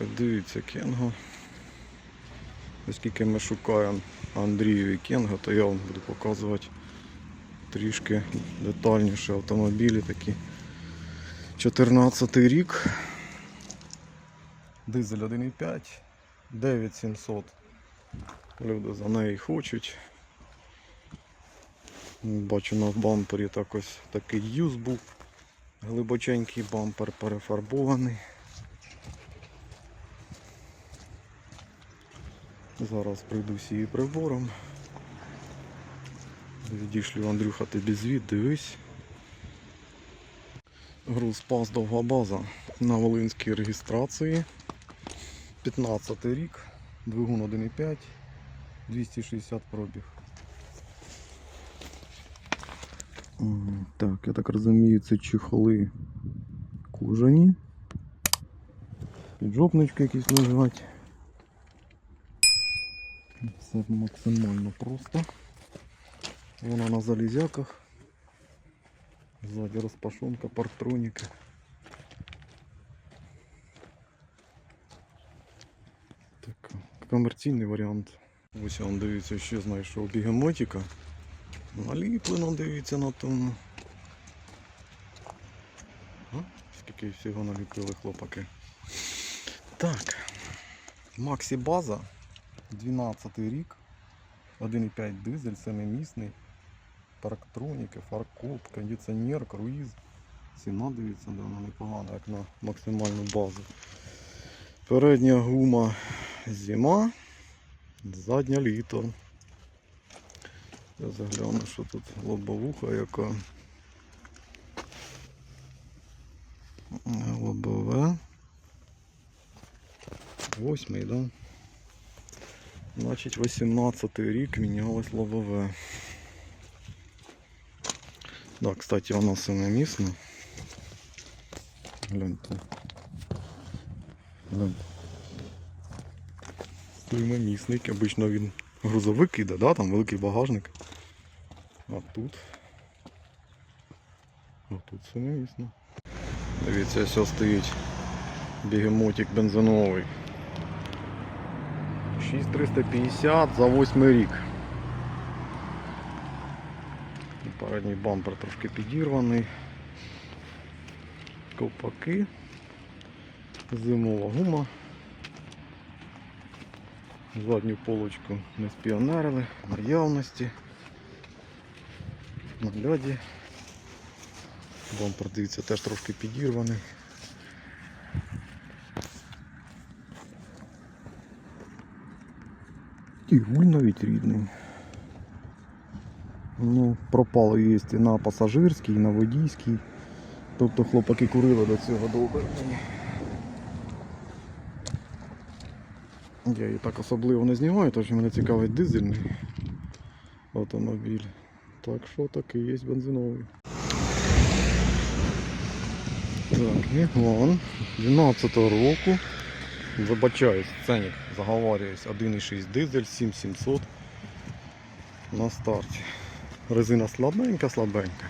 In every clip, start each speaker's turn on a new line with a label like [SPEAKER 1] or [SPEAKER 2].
[SPEAKER 1] ось дивіться Кенго. Оскільки ми шукаємо Андрієві Кенго, то я вам буду показувати трішки детальніше автомобілі такі. 14 рік. Дизель 1.5, 9700. Люди за неї хочуть. Бачу на бампері так ось такий юз був. Глибоченький бампер перефарбований. Зараз прийду з її прибором. Відійшлю Андрюха тобі звіт, дивись. Груз пас довга база на Волинській реєстрації. 15 рік, двигун 1.5, 260 пробіг. Так, я так розумію, це чехоли кожані. Піджопнички якісь лежать. Все максимально просто. Вона на залізяках. Ззаді розпашонка, парктроніки. Так, комерційний варіант. Ось он дивіться, що знайшов бігемотіка. Наліплено дивіться на тому. А? Скільки всього наліпили хлопаки. Так. Максі база. 12 рік. 1,5 дизель, семимісний. Парктроніки, фаркоп, кондиціонер, круїз. Ціна дивіться, да, вона непогана, як на максимальну базу. Передня гума зима, задня літо. Я загляну, що тут лобовуха яка. Лобове. Восьмий, да? Значить 18 рік мінялось лобове. Да, кстати, вона семимісна. Гляньте. Гляньте. Семимісник, обично він грузовик іде, да? там великий багажник. А тут. А тут все семимісно. Дивіться, ось стоїть бігемотик бензиновий. 6350 за 8 рік. Передній бампер трошки підірваний. Ковпаки. Зимова гума. Задню полочку не спіонерили, наявності. На льоді. Бампер, дивіться, теж трошки підірваний. І руль навіть рідний. Ну, пропало є і на пасажирській, і на водійській. Тобто хлопаки курили до цього до. Я її так особливо не знімаю, тому що мене цікавить дизельний автомобіль. Так що такий є бензиновий. Так, Міглан 12 року. Вибачаюсь, ценник заговарююсь. 1,6 дизель, 7700 на старті. Резина слабенька, слабенька.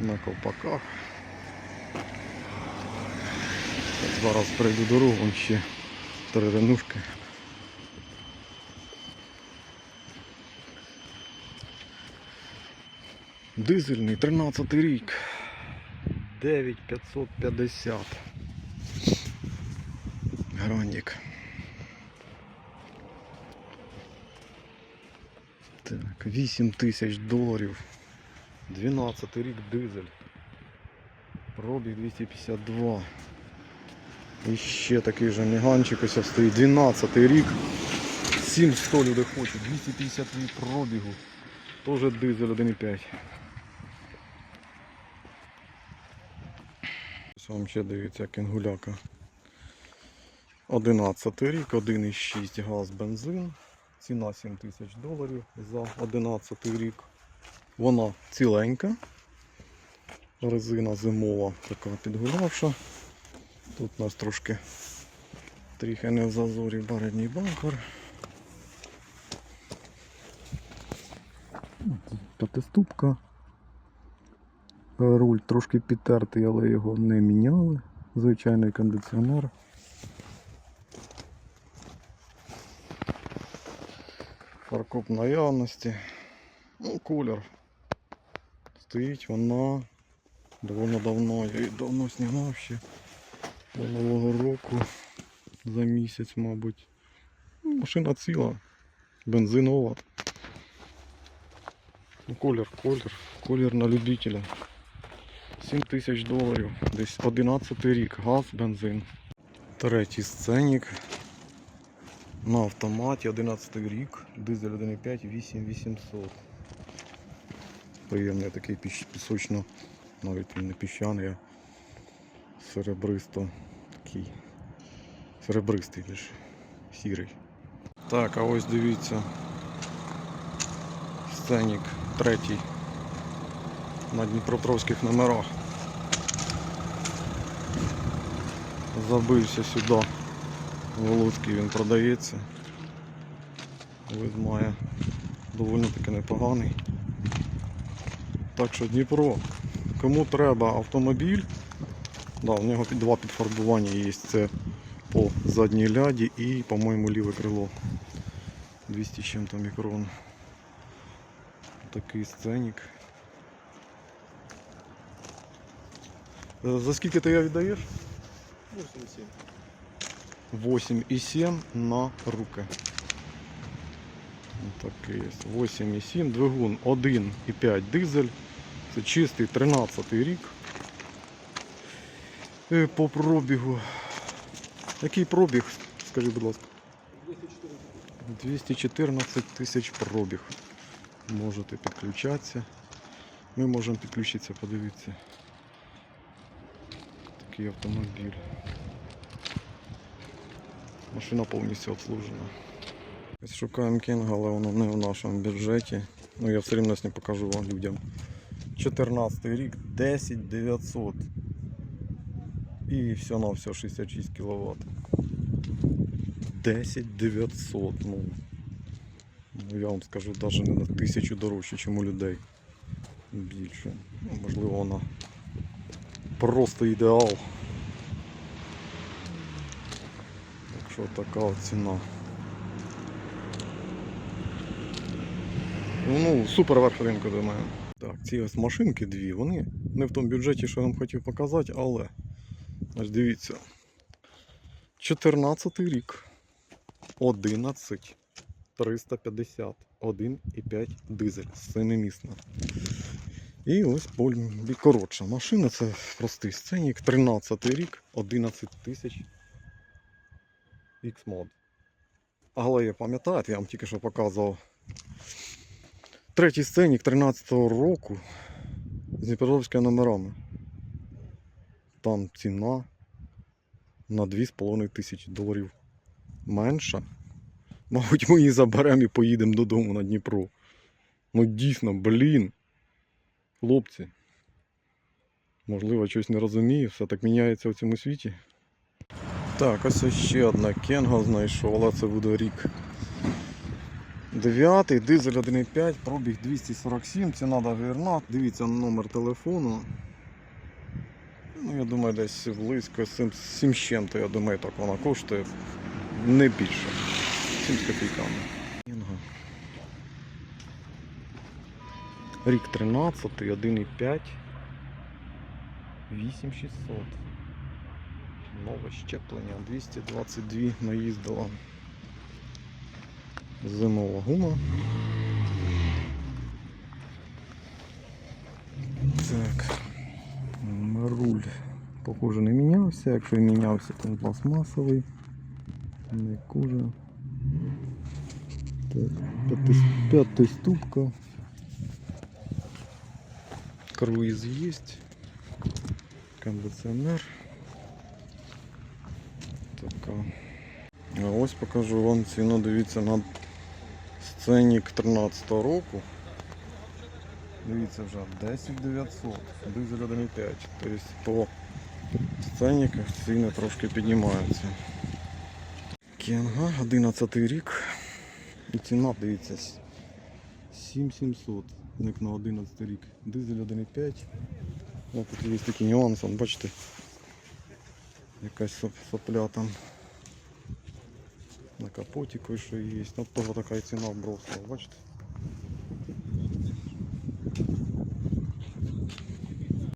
[SPEAKER 1] На ковпаках. Зараз пройду дорогу, ще три ренушки. Дизельний, 13 рік. 9550. Грандик. Так, 8 тисяч доларів. 12 рік дизель. Пробіг 252. І ще такий же міганчик ось стоїть. 12 рік. 700 люди хочуть. 252 пробігу. Тоже дизель 1,5. Ось вам ще дивіться кенгуляка. 11 рік, 1,6 газ бензин. Ціна 7 тисяч доларів за 11 рік. Вона ціленька. Резина зимова така підгулявша. Тут у нас трошки трохи не в зазорі передній бампер. П'ятиступка. Руль трошки підтертий, але його не міняли Звичайний кондиціонер. Фаркоп наявності. Ну, колір. Стоїть вона доволі давно. Я її давно знімав ще до Нового року. За місяць, мабуть. Ну, Машина ціла. Бензинова. Ну, колір, колір. Колір на любителя. 7 тисяч доларів. Десь 11 рік. Газ, бензин. Третій сценік. На автоматі 11 рік. Дизель 1.5 8800. Приємний такий пісочно, навіть не піщаний, а серебристо такий. Серебристий більш сірий. Так, а ось дивіться. Сценік третій. На Дніпропетровських номерах. Забився сюди. Волоцький він продається. Вид має доволі таки непоганий. Так що Дніпро, кому треба автомобіль, да, у нього два підфарбування є. Це по задній ляді і, по-моєму, ліве крило. 200 з чим-то мікрон. Такий сценік. Е, За скільки ти його віддаєш? 8,7 на руки. Такий є. 8,7 двигун 1,5 дизель. Це чистий 13 рік. Е, По пробігу. Який пробіг? Скажи, будь ласка. 214 тисяч пробіг. Можете підключатися. Ми можемо підключитися, подивіться. Такий автомобіль. Машина повністю обслужена. Шукаємо кінга, але воно не в нашому бюджеті. Ну я все рівно не покажу вам людям. 14 рік, 10 900. І все на все 66 кВт. 10 900. Ну, ну я вам скажу, навіть не на тисячу дорожче, ніж у людей. Більше. Ну, можливо, вона просто ідеал. Так що така ціна. Ну, супер верх до мене. Так, ці ось машинки дві, вони не в тому бюджеті, що я вам хотів показати, але ось дивіться. 14 рік. 11 350. 1,5 дизель. Семимісна. І ось коротша машина, це простий сценік. 13 рік, 11 тисяч X-Mod. Але я пам'ятаю, я вам тільки що показував. Третій сценік 13-го року з Дніпропетровськими номерами. Там ціна на 2,5 тисячі доларів менша. Мабуть, ми її заберемо і поїдемо додому на Дніпро. Ну дійсно, блін. Хлопці. Можливо, щось не розумію, все так міняється в цьому світі. Так, ось ще одна Кенга знайшов, але це буде рік. 9, дизель 1,5, пробіг 247, ціна договірна. Дивіться номер телефону. Ну, я думаю, десь близько 7, 7 з чим-то, я думаю, так вона коштує. Не більше. 7 з копійками. Рік 13, 1,5. 8600. Нове щеплення 222 наїздила. Зимова гума. Так. Руль, похоже, не мінявся. Якщо і мінявся, то він пластмасовий. Не кожа. Так, п'яти- п'ятиступка. Круїз є. Кондиціонер. Така. А ось покажу вам ціну, дивіться на сценік 13 року. Дивіться вже 10 900, дизель 1,5. Тобто по сценіках ціни трошки піднімаються. Кенга 11 рік. І ціна, дивіться, 7700, як на 11 рік. Дизель 1,5. Ось тут є такий нюанс, бачите. Якась соп- сопля там. На капоті кое-що є. Ну, теж така і ціна вбросила, бачите?